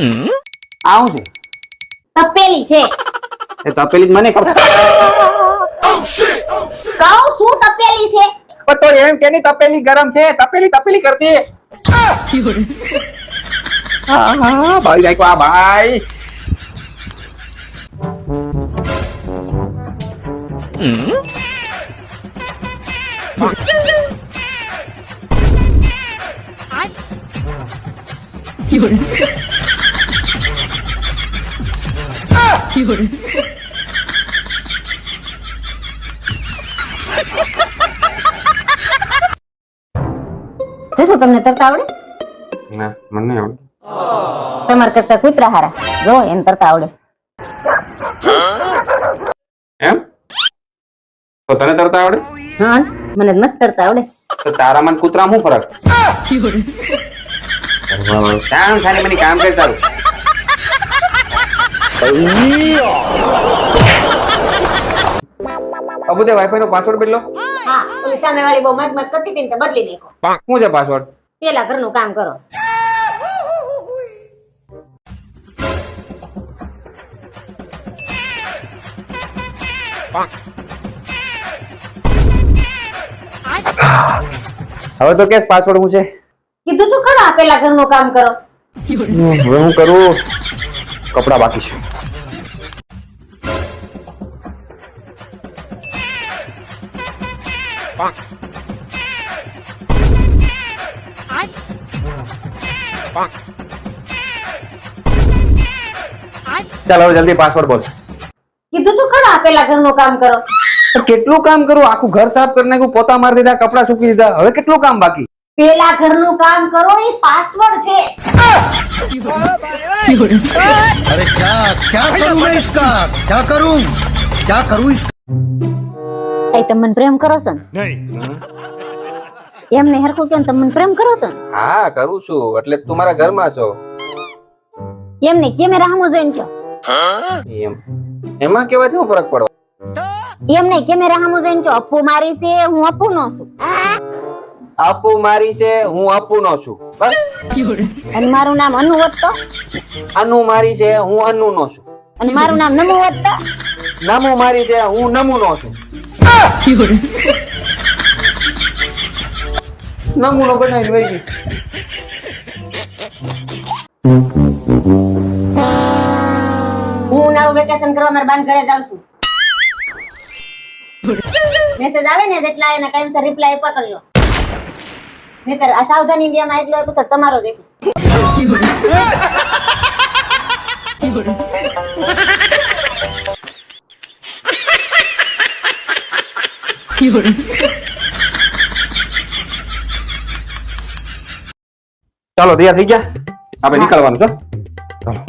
આ શું છે? તપેલી છે. એ તપેલી જ મને ખબર. કહું શું તપેલી છે? પણ તો એમ કે ની તપેલી ગરમ છે. તપેલી તપેલી કરતી. હા હા ભાઈ જાય આ ભાઈ. જશો તમને તરતા આવડે? ના મને આવડે તમારા કરતા કૂતરા હારા જો એમ તરતા આવડે એમ? તો તને તરતા આવડે? હા મને મસ્ત તરતા આવડે. તો તારા મન કૂતરા શું ફરક? કામ ખાલી મને કામ કરી તારું અબુ તે વાઈફાઈ નો પાસવર્ડ બદલો. હા ઓલી સામે વાળી બહુ મત મત કરતી હતી ને તે બદલી નાખો શું છે પાસવર્ડ પેલા ઘરનું કામ કરો. હવે તો કેસ પાસવર્ડ હું છે? કીધું તો ખરા પેલા ઘરનું કામ કરો. હવે હું કરું? કપડા બાકી છે. Bonk. I. Bonk. ચાલો જલ્દી પાસવર્ડ બોલ. કીધું તું ખરા પેલા ઘરનું કામ કરો. કેટલું કામ કરું? આખું ઘર સાફ કરી નાખ્યું પોતા મારી દીધા કપડા સૂકી દીધા. હવે કેટલું કામ બાકી? પેલા ઘરનું કામ કરો એ પાસવર્ડ છે. અરે ક્યા ક્યા કરું ઇસકા? ક્યા કરું? ક્યા કરું ઇસકા એ તમને પ્રેમ કરો છો ને? એમને હરખું કેમ તમને પ્રેમ કરો છો ને? હા કરું છું. એટલે તું મારા ઘરમાં છો. એમને કેમેરા સામું જોઈને કયો એમ. એમાં કેવાથી શું ફરક પડો એમને કેમેરા સામું જોઈને કયો અપ્પુ મારી છે હું અપ્પુ નો છું. આપુ મારી છે હું આપુ નો છું. બસ. અને મારું નામ અનુ હોત તો? અનુ મારી છે હું અનુ નો છું. અને મારું નામ નમુ હોત તો? નમુ મારી છે હું નમુ નો છું. નમુ નો બનાવી વહી હું ઉનાળુ વેકેશન કરવા મારા બાન ઘરે જાઉં છું. મેસેજ આવે ને જેટલા એના ટાઈમસર રિપ્લાય આપવા કરજો. નહીતર આ સાવધાન ઇન્ડિયામાં એટલો એપિસોડ તમારો જ હશે ચાલો તૈયાર થઈ ગયા? આપણે નીકળવાનું છો. ચાલો.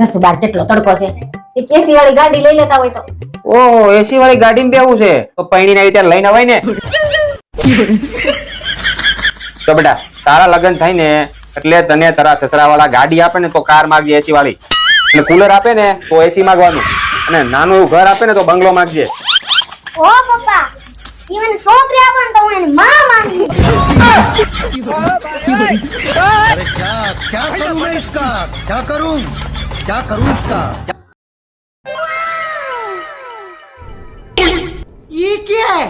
જસુ બાર કેટલો તડકો છે? એક એસી વાળી ગાડી લઈ લેતા હોય તો. ઓ એસી વાળી ગાડી બેવું છે. તો પૈણી ના ત્યારે લઈને અવાય ને. તો બેટા તારા લગ્ન થાય ને એટલે તને તારા સસરા વાળા ગાડી આપે ને તો કાર માગજે એસી વાળી અને કુલર આપે ને તો એસી માગવાનું. અને નાનું એવું ઘર આપે ને તો બંગલો માગજે. ઓ પપ્પા ઈવન છોકરી આપો ને તો હું એની માં માંગી अरे क्या क्या करूं मैं इसका क्या करूं क्या करूं इसका ये क्या है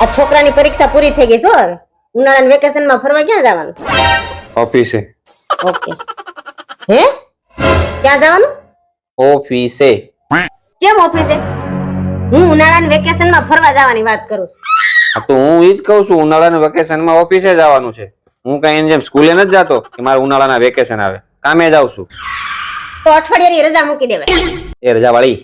આ છોકરાની પરીક્ષા પૂરી થઈ ગઈ છો હવે ઉનાળાના વેકેશનમાં ફરવા ક્યાં જવાનું? ઓફિસે. ઓકે. હે? ક્યાં જવાનું? ઓફિસે. કેમ ઓફિસે? હું ઉનાળાના વેકેશનમાં ફરવા જવાની વાત કરું છું. તો હું ઈ જ કહું છું ઉનાળાના વેકેશનમાં ઓફિસે જવાનું છે. હું કઈ જેમ સ્કૂલે નથી જતો કે મારે ઉનાળાના વેકેશન આવે. કામે જાઉં છું. તો અઠવાડિયાની રજા મૂકી દેવાય. એ રજા વાળી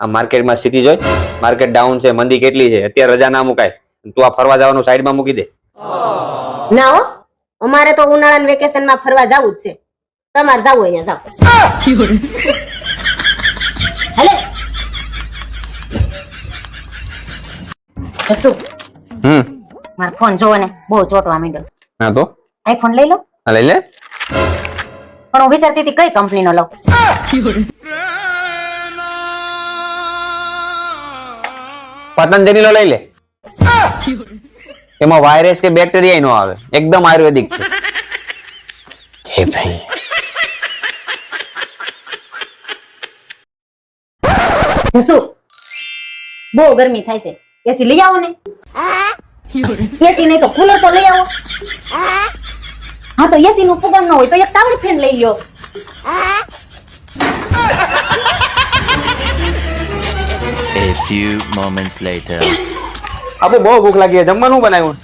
આ માર્કેટમાં સ્થિતિ જોઈ. માર્કેટ ડાઉન છે મંદી કેટલી છે? અત્યારે રજા ના મુકાય. તું આ ફરવા જવાનું સાઈડમાં મૂકી દે. ના હો અમારે તો ઉનાળાના વેકેશનમાં ફરવા જવું જ છે. તમારે જવું હોય જાવ હલે. જસુ હમ. મારો ફોન જોવો ને બહુ ચોટવા માંડ્યો છે. હા તો? આઈફોન લઈ લો. લઈ લે. પણ હું વિચારતી હતી કઈ કંપનીનો લઉં. પતંજલિ નો લઈ લે. એમાં વાયરસ કે બેક્ટેરિયા નો આવે. એકદમ આયુર્વેદિક છે. હે ભાઈ. જસુ બહુ ગરમી થાય છે. એસી લઈ આવો ને. એસી નહીં તો કુલર તો લઈ આવો. હા તો એસી નું પ્રોગ્રામ ન હોય તો એક ટાવર ફેન લઈ લ્યો. Few moments later. આપણે બહુ ભૂખ લાગી છે જમવાનું બનાવ્યું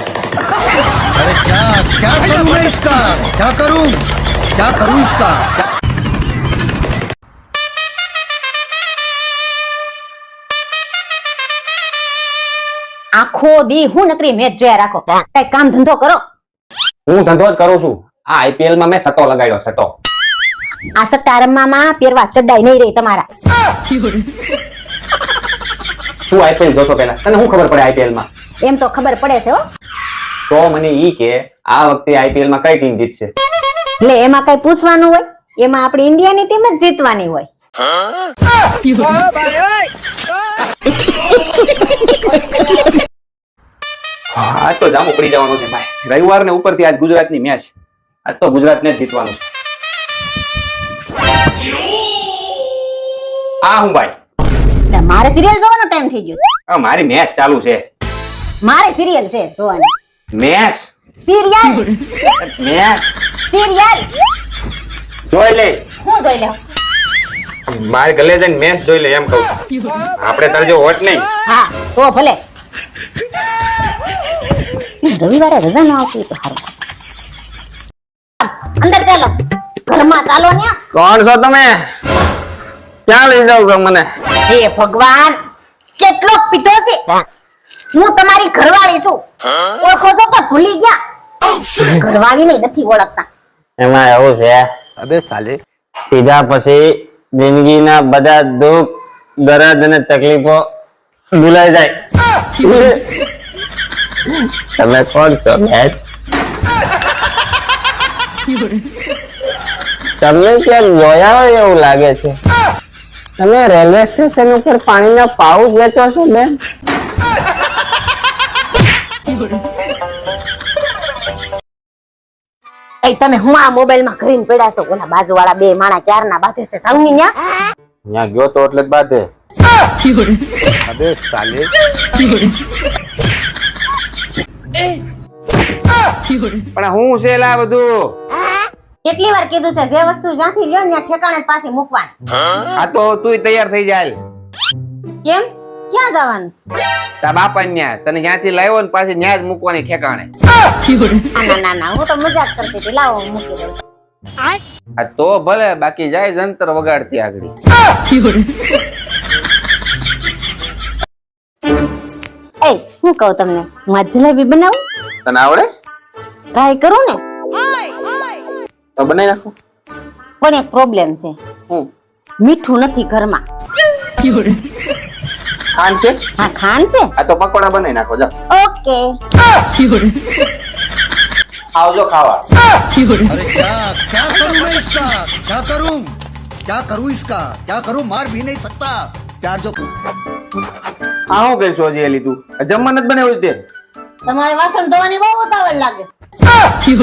अरे क्या क्या करूं मैं इसका क्या करूं क्या करूं इसका क्या- આખો દી હું નકરી મેચ જોયા રાખો કઈ કામ ધંધો કરો હું ધંધો જ કરું છું આ આઈપીએલ માં મેં સટ્ટો લગાડ્યો સટ્ટો આ સટ્ટા રમવામાં પહેરવા ચડાઈ નહીં રહી તમારા. તું આઈપીએલ જોતો પેલા તને શું ખબર પડે આઈપીએલમાં? એમ તો ખબર પડે છે હો. તો મને ઈ કે આ વખતે આઈપીએલમાં કઈ ટીમ જીતશે? એટલે એમાં કઈ પૂછવાનું હોય? એમાં આપણી ઇન્ડિયાની ટીમ જ જીતવાની હોય. આજ તો જામો પડી જવાનો છે ભાઈ. રવિવાર ને ઉપરથી આજ ગુજરાતની મેચ આજ તો ગુજરાતને જ જીતવાનું છે. આ હું ભાઈ? મારે સિરિયલ જોવાનો ટાઈમ થઈ ગયો છે. મારી મેચ ચાલુ છે. મારે સિરિયલ છે જોવાની. મેચ? Serial match? સિરિયલ જોઈ લે. હું જોઈ લે? મારે ગલે જઈને મેચ જોઈ લે એમ કહું. આપણે તારે જો હોટ નહીં. હા તો ભલે. રવિવારે રજા ના આવતી તો સારું. અંદર ચાલો. ઘરમાં ચાલો ને કોણ છો તમે? ક્યાં લઈ જાવ છો મને? હે ભગવાન કેટલો પીધો છે? હું તમારી ઘરવાળી છું. ઓળખો છો તો ભૂલી ગયા. ઘરવાળી ને નથી ઓળખતા. એમાં એવું છે અબે સાલે. પીધા પછી જિંદગીના બધા દુઃખ દરદ અને તકલીફો ભૂલાઈ જાય. તમે કોણ છો મેચ તમને ક્યાંક જોયા હોય એવું લાગે છે. તમે રેલવે સ્ટેશન ઉપર પાણીના પાઉચ વેચો છો બેન? એ તમે હું આ મોબાઈલમાં ઘરીને પડ્યા છો? ઓલા બાજુ વાળા બે માણા ક્યાર ના બાધે છે? સાઉની ન્યા? ન્યા ગયો તો એટલે જ બાધે. અબે સાલે. પણ હું છે બધું? કેટલી વાર કીધું છે? જે વસ્તુ જ્યાંથી લ્યો ને ત્યાં ઠેકાણે જ પાછી મૂકવાની. આ તો તું તૈયાર થઈ જાય કેમ? ક્યાં જવાનું છે? તા બાપા ન્યા તને જ્યાંથી લાવ્યો ને પાછી ન્યા જ મૂકવાની ઠેકાણે. ના ના ના હું તો મજાક કરતી હતી. લાવો મૂકી દઉં. આ તો ભલે બાકી જાય જંતર વગાડતી આગળ. એ હું કહું તમને હું જલેબી બનાવું? તને આવડે? ટ્રાય કરું ને? તો બનાવી નાખો પણ એક પ્રોબ્લેમ છે હું મીઠું નથી ઘરમાં ખાંડ છે હા ખાંડ છે આ તો પકોડા બનાવી નાખો જાઓ ઓકે આવજો ખાવા अरे क्या क्या करूं मैं इसका क्या करूं क्या करूं इसका क्या करूं मार भी नहीं सकता प्यार जो આ હું કઈ સોજી લીધું જમવા નથી બનાવ્યું તે તમારે વાસણ ધોવાની બહુ ઉતાવળ લાગે છે